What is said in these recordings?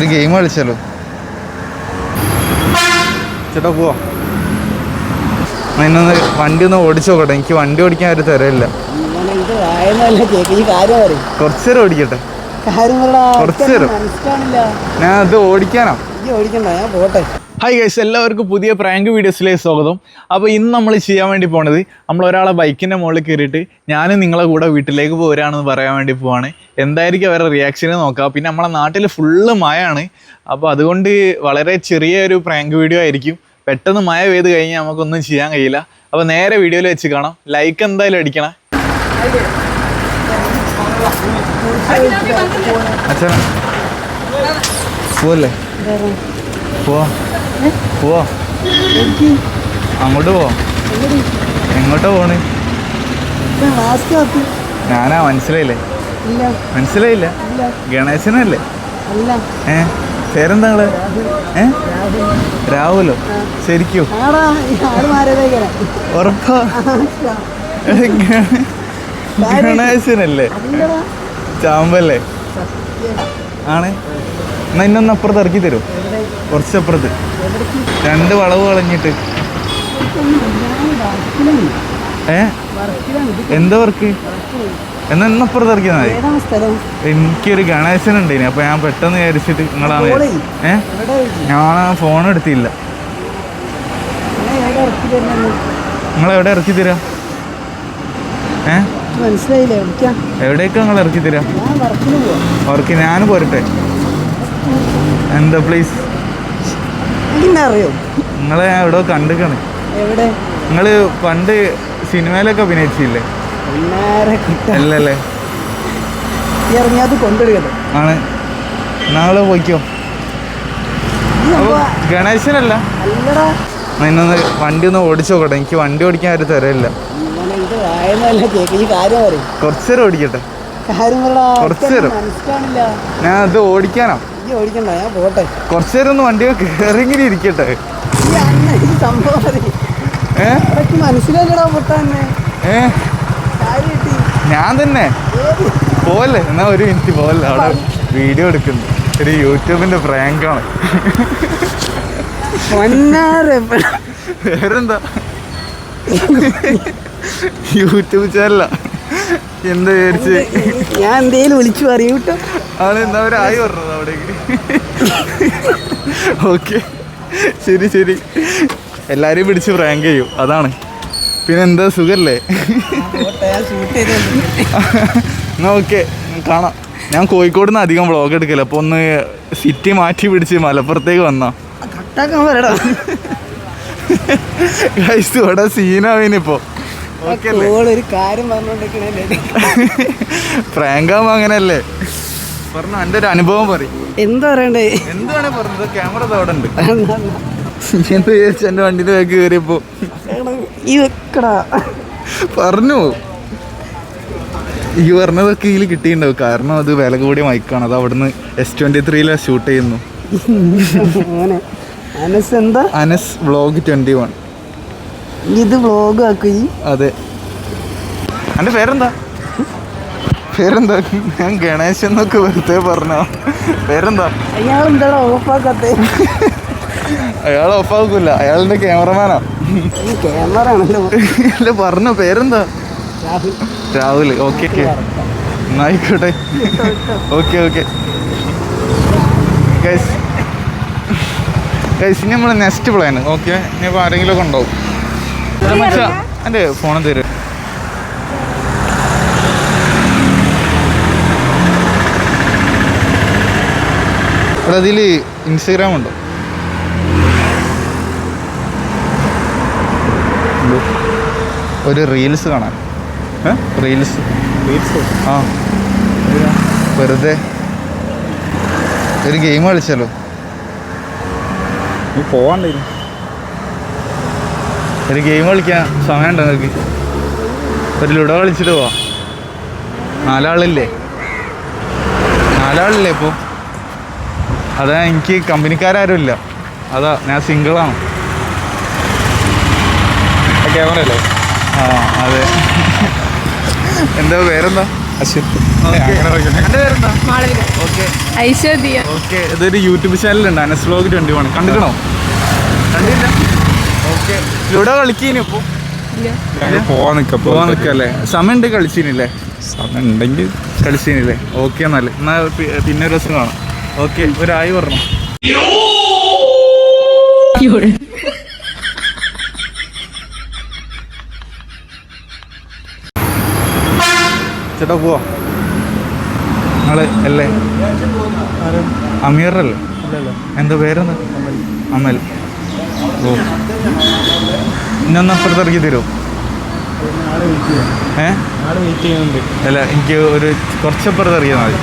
ഒരു ഗെയിം കളിച്ചല്ലോ ചേട്ടാ പോവാ. എന്നൊന്ന് വണ്ടി ഒന്ന് ഓടിച്ചു നോക്കട്ടെ. എനിക്ക് വണ്ടി ഓടിക്കാൻ ഒരു തരമില്ല കുറച്ചു നേരം ഓടിക്കട്ടെ. കുറച്ചു നേരം. ഞാൻ അത് ഓടിക്കാനാ. ഓടിക്കണ്ട ഞാൻ പോട്ടെ. ഹായ് ഗൈസ് എല്ലാവർക്കും പുതിയ പ്രാങ്ക് വീഡിയോസിലേക്ക് സ്വാഗതം. അപ്പോൾ ഇന്ന് നമ്മൾ ചെയ്യാൻ വേണ്ടി പോണത് നമ്മൾ ഒരാളെ ബൈക്കിന്റെ മുകളിൽ കയറിയിട്ട് ഞാനും നിങ്ങളെ കൂടെ വീട്ടിലേക്ക് പോരാണെന്ന് പറയാൻ വേണ്ടി പോവാണ്. എന്തായിരിക്കും അവരുടെ റിയാക്ഷന് നോക്കാം. പിന്നെ നമ്മളെ നാട്ടിൽ ഫുള്ള് മഴയാണ്. അപ്പോൾ അതുകൊണ്ട് വളരെ ചെറിയ ഒരു പ്രാങ്ക് വീഡിയോ ആയിരിക്കും. പെട്ടെന്ന് മഴ പെയ്ത് കഴിഞ്ഞാൽ നമുക്കൊന്നും ചെയ്യാൻ കഴിയില്ല. അപ്പോൾ നേരെ വീഡിയോയിൽ വെച്ച് കാണാം. ലൈക്ക് എന്തായാലും അടിക്കണം. അച്ഛാ പോവല്ലേ? പോവാ. പോവാ. അങ്ങോട്ട് പോവാം. എങ്ങോട്ടാ പോണ്? ഞാനാ മനസ്സിലായില്ലേ? മനസ്സിലായില്ല. ഗണേശനല്ലേ? ഏ? പേരെന്താ ഏ? രാഹുലോ? ശരിക്കും? ഉറപ്പാ. ഗണേശനല്ലേ? ചാമ്പല്ലേ? ആണ്. എന്നാ ഇന്നൊന്ന് അപ്പുറത്ത് ഇറക്കി തരും. കുറച്ചപ്പുറത്ത്. രണ്ട് വളവ് കളഞ്ഞിട്ട്. ഏ? എന്താ വർക്ക്? എന്നാ ഇന്നപ്പുറത്ത് ഇറക്കിയാൽ മതി. എനിക്കൊരു ഗണേശൻ ഉണ്ടായിന് അപ്പൊ ഞാൻ പെട്ടെന്ന് വിചാരിച്ചിട്ട് നിങ്ങളാണ് ഏ? ഞാൻ ഫോൺ എടുത്തില്ല. ഇറക്കി നിങ്ങൾ എവിടെ ഇറക്കി തരാ? ഏ? മനസ്സിലായില്ലേ എവിടേക്കാ നിങ്ങൾ ഇറക്കി തരാ? ഞാൻ അവർക്ക് ഞാൻ പോരട്ടെ. എന്താ പ്ലീസ് അറിയോ നിങ്ങളെ ഞാൻ എവിടെ കണ്ടിക്കാണ്. എവിടെ? നിങ്ങൾ പണ്ട് സിനിമയിലൊക്കെ അഭിനയിച്ചില്ലേ? അല്ലല്ലേ? ഇറങ്ങിയത് കൊണ്ടെടുക്കട്ടെ ആണ്. നാളെ പോയിക്കോ. ഗണേശനല്ല? നിന്നൊന്ന് വണ്ടി ഒന്ന് ഓടിച്ചു നോക്കട്ടെ. എനിക്ക് വണ്ടി ഓടിക്കാൻ ആരും തരല്ല കുറച്ചേരം ഓടിക്കട്ടെ. കുറച്ചേരം. ഞാൻ അത് ഓടിക്കാനാ. ഓടിക്കണ്ട ഞാൻ പോട്ടെ. കുറച്ചു നേരം ഒന്ന് വണ്ടി കയറിങ്ങനെ ഇരിക്കട്ടെ. സംഭവം മനസ്സിലാക്കടാ പൊട്ടാന്നെ ഏ? ഞാൻ തന്നെ. പോവല്ലേ? എന്നാ ഒരു മിനിറ്റ് പോവല്ലേ? അവിടെ വീഡിയോ എടുക്കുന്നു. ഒരു യൂട്യൂബിന്റെ പ്രാങ്കാണ്. വേറെന്താ? YouTube channel. എന്താ വിചാരിച്ച്? ഞാൻ എന്തേലും വിളിച്ചു പറയൂട്ടോ ആണ് എന്നാ ഒരു ആയി അവിടേക്ക് ഓക്കെ. ശരി ശരി. എല്ലാരെയും പിടിച്ച് പ്രാങ്ക് ചെയ്യും. അതാണ്. പിന്നെ എന്താ സുഖല്ലേ? എന്നാ ഓക്കെ. കാണാം. ഞാൻ കോഴിക്കോട് നിന്ന് അധികം വ്ളോഗ് എടുക്കില്ല. അപ്പോൾ ഒന്ന് സിറ്റി മാറ്റി പിടിച്ച് മലപ്പുറത്തേക്ക് വന്നാ. ഗൈസ് ഇവിടെ സീനാവിനിപ്പോ ഓക്കെ അല്ലേ? പറഞ്ഞു ഒരു അനുഭവം പറയും. എന്താ പറയണ്ടേ? എന്താണ് പറഞ്ഞത്? ക്യാമറ അവിടെ ഉണ്ട്. എന്ത്? വിചാരിച്ചു എന്റെ വണ്ടിന്റെ ബാഗ് കയറിയപ്പോ? വെക്കടാ. പറഞ്ഞു. ഈ പറഞ്ഞതൊക്കെ ഇതിൽ കിട്ടിയിട്ടുണ്ടാവും. കാരണം അത് വില കൂടിയ മൈക്കാണ് അത് അവിടുന്ന് എസ് ട്വന്റി ത്രീയിലെ ഷൂട്ട് ചെയ്യുന്നു അനസ് എന്താ? അനസ് വ്ളോഗ് ട്വന്റി വൺ ഇത് വ്ളോഗ് ആക്കി അതെ. അന്റെ പേരെന്താ? പേരെന്താ? ഞാൻ ഗണേശ് എന്നൊക്കെ വെറുതെ പറഞ്ഞോ? പേരെന്താ? അയാൾ എന്താണോ ഓഫാക്കാത്ത? അയാൾ ഓഫാക്കൂല. അയാളുടെ ക്യാമറമാനാ. ക്യാമറ ആണല്ലോ അല്ല പറഞ്ഞോ പേരെന്താ? രാഹുൽ. രാഹുൽ. Okay okay. ആയിക്കോട്ടെ ഓക്കെ ഓക്കെ. ഗൈസ് ഗൈസ് ഇനി നമ്മൾ നെക്സ്റ്റ് പ്ലാൻ ഓക്കെ ഇനിയിപ്പോൾ ആരെങ്കിലും ഒക്കെ ഉണ്ടാവും മച്ചാ എന്റെ ഫോൺ തരും. അതിൽ ഇൻസ്റ്റഗ്രാം ഉണ്ടോ? ഒരു റീൽസ് കാണാൻ. റീൽസ് റീൽസ് ആ. വെറുതെ. ഒരു ഗെയിം കളിച്ചല്ലോ നീ പോവാണ്ടേ ഒരു ഗെയിം കളിക്കാൻ സമയമുണ്ടോ നിനക്ക്? ഒരു ലുഡോ കളിച്ചിട്ട് പോവാം. നാലാളില്ലേ? നാലാളില്ലേ ഇപ്പോൾ അതാ എനിക്ക് കമ്പനിക്കാരും ഇല്ല അതാ ഞാൻ സിംഗിളാണ്. ക്യാമറ അല്ലേ ആ അതെ. എന്താ പേരെന്താ? ഓക്കെ. ഇതൊരു യൂട്യൂബ് ചാനലുണ്ട് അനസ് വ്ലോഗ് ട്വന്റി വൺ. കണ്ടില്ല? ഓക്കെ. ഇവിടെ കളിക്കീനി ഇപ്പോൾ പോവാൻ നിൽക്ക പോവാൻ നിൽക്കല്ലേ സമയമുണ്ട് കളിച്ചീനില്ലേ? സമയം ഉണ്ടെങ്കിൽ കളിച്ചീനില്ലേ? ഓക്കെ എന്നാൽ. എന്നാ പിന്നെ ഒരു ദിവസം കാണാം. ഓക്കെ ഒരായി പറഞ്ഞു ചേട്ടാ പോവാ. നിങ്ങൾ അല്ലേ? അമീറല്ലേ? എന്താ പേരെന്ന് അമൽ. ഓ. ഇന്നൊന്ന് അപ്പുറത്ത് ഇറക്കി തരുമോ ഏ? അല്ല എനിക്ക് ഒരു കുറച്ചപ്പുറത്ത് ഇറക്കിയാൽ മതി.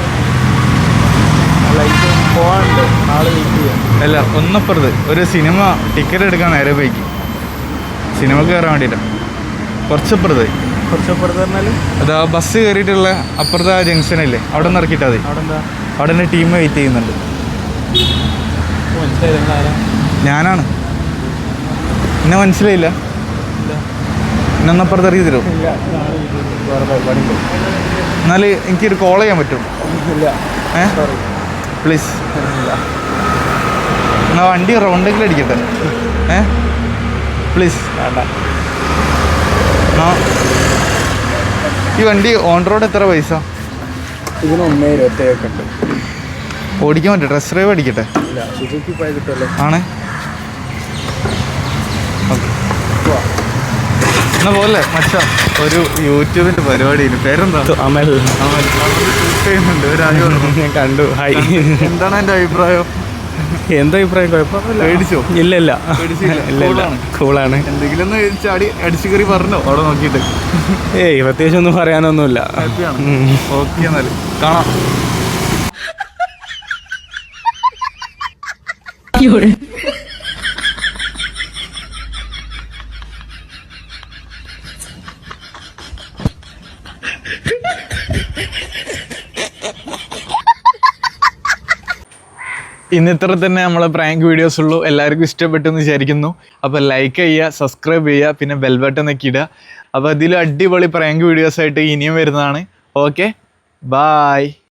അല്ല ഇത് പോകാനുണ്ട് നാളെ വെയിറ്റ് ചെയ്യാം അല്ല ഒന്നപ്പുറത്ത് ഒരു സിനിമ ടിക്കറ്റ് എടുക്കാൻ നേരെ പോയിക്ക്. സിനിമ കയറാൻ വേണ്ടിയിട്ടാണ് കുറച്ചപ്പുറത്ത്. കുറച്ചപ്പുറത്ത് പറഞ്ഞാൽ അതാ ബസ് കയറിയിട്ടുള്ള അപ്പുറത്തെ ആ ജംഗ്ഷനില്ലേ അവിടെ നിന്ന് ഇറക്കിയിട്ടാൽ മതി. അവിടെ എന്താ? അവിടെ ടീം വെയിറ്റ് ചെയ്യുന്നുണ്ട്. ഞാനാണ്. എന്നെ മനസ്സിലായില്ല? എന്നപ്പുറത്ത് ഇറക്കി തരുമോ? എന്നാൽ എനിക്കൊരു കോൾ ചെയ്യാൻ പറ്റും ഇല്ല. ഏ? Sorry please. എന്നാ വണ്ടി റൗണ്ടെങ്കിലും അടിക്കട്ടെ. ഏ? പ്ലീസ്. വേണ്ട. ഈ വണ്ടി ഓൺ റോഡ് എത്ര പൈസ? ഇതിന് ഒന്നേ ഇരുപത്തേഴൊക്കെ ഉണ്ട്. ഓടിക്കാൻ പറ്റും? ടെസ്റ്റ് ഡ്രൈവ് അടിക്കട്ടെ. ആണ്. ഓക്കെ. എന്നാ പോലെ മച്ചാ ഒരു യൂട്യൂബിന്റെ പരിപാടിയിൽ പേരെന്താ? അമൽ. അമൽ. ഷൂട്ട് ചെയ്യുന്നുണ്ട് പറഞ്ഞു ഞാൻ കണ്ടു. ഹായ്. എന്താണ് എന്റെ അഭിപ്രായം? എന്താ അഭിപ്രായം? കുഴപ്പമൊന്നുമില്ല. പേടിച്ചോ? ഇല്ല ഇല്ല. കൂളാണ് എന്തെങ്കിലും ഒന്ന് ചാടി അടിച്ചു കയറി പറഞ്ഞോ അവിടെ നോക്കിയിട്ട്. ഏയ് പ്രത്യേകിച്ച് ഒന്നും പറയാനൊന്നുമില്ല. ഓക്കെ എന്നാൽ. കാണാം. ഇന്ന് ഇത്ര തന്നെ നമ്മളെ പ്രാങ്ക് വീഡിയോസ് ഉള്ളൂ. എല്ലാവർക്കും ഇഷ്ടപ്പെട്ടു എന്ന് വിചാരിക്കുന്നു. അപ്പോൾ ലൈക്ക് ചെയ്യുക സബ്സ്ക്രൈബ് ചെയ്യുക പിന്നെ ബെൽബട്ടൺ നെക്കിയിടുക അപ്പോൾ അതിൽ അടിപൊളി പ്രാങ്ക് വീഡിയോസ് ആയിട്ട് ഇനിയും വരുന്നതാണ്. Okay bye